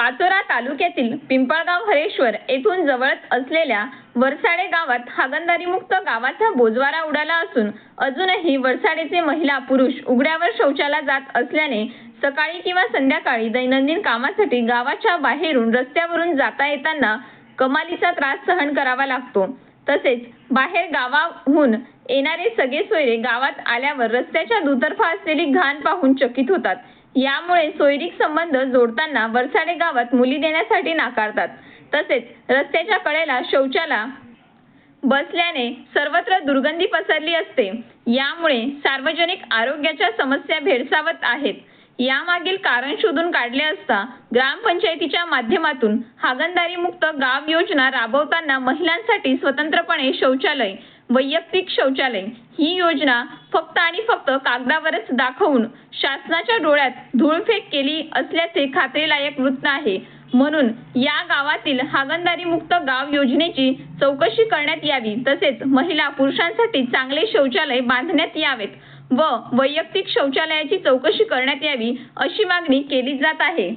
पाचोरा तालुक्यातील पिंपळगाव हरेश्वर येथून जवळच असलेल्या वरसाडे गावात हागणदारीमुक्त गावाचा बोजवारा उडाला असून अजूनही वरसाडेचे महिला पुरुष उघड्यावर शौचाला जात असल्याने सकाळी किंवा संध्याकाळी दैनंदिन कामासाठी गावाच्या बाहेरून रस्त्यावरून जाता येताना कमालीचा त्रास सहन करावा लागतो. तसेच बाहेर गावाहून येणारे सगळे सोयरे गावात आल्यावर रस्त्याच्या दुतर्फा असलेली घाण पाहून चकित होतात. यामुळे सोयरीक संबंध जोडताना वरसाडे गावात मुली देण्यासाठी नाकारतात. तसेच रस्त्याच्या कडेला शौचाला बसल्याने सर्वत्र दुर्गंधी पसरली असते. यामुळे सार्वजनिक आरोग्याच्या समस्या भेडसावत आहेत. यामागील कारण शोधून काढले असता ग्रामपंचायतीच्या माध्यमातून हागणदारी मुक्त गाव योजना राबवताना महिलांसाठी स्वतंत्रपणे शौचालय वैयक्तिक शौचालय ही योजना फक्त आणि फक्त कागदावरच दाखवून शासनाच्या डोळ्यात धूळफेक केली असल्याचे खात्रीलायक वृत्त आहे. म्हणून या गावातील हागणदारी मुक्त गाव योजनेची चौकशी करण्यात यावी. तसेच महिला पुरुषांसाठी चांगले शौचालय बांधण्यात यावेत व वैयक्तिक शौचालयाची चौकशी करण्यात यावी अशी मागणी केली जात आहे.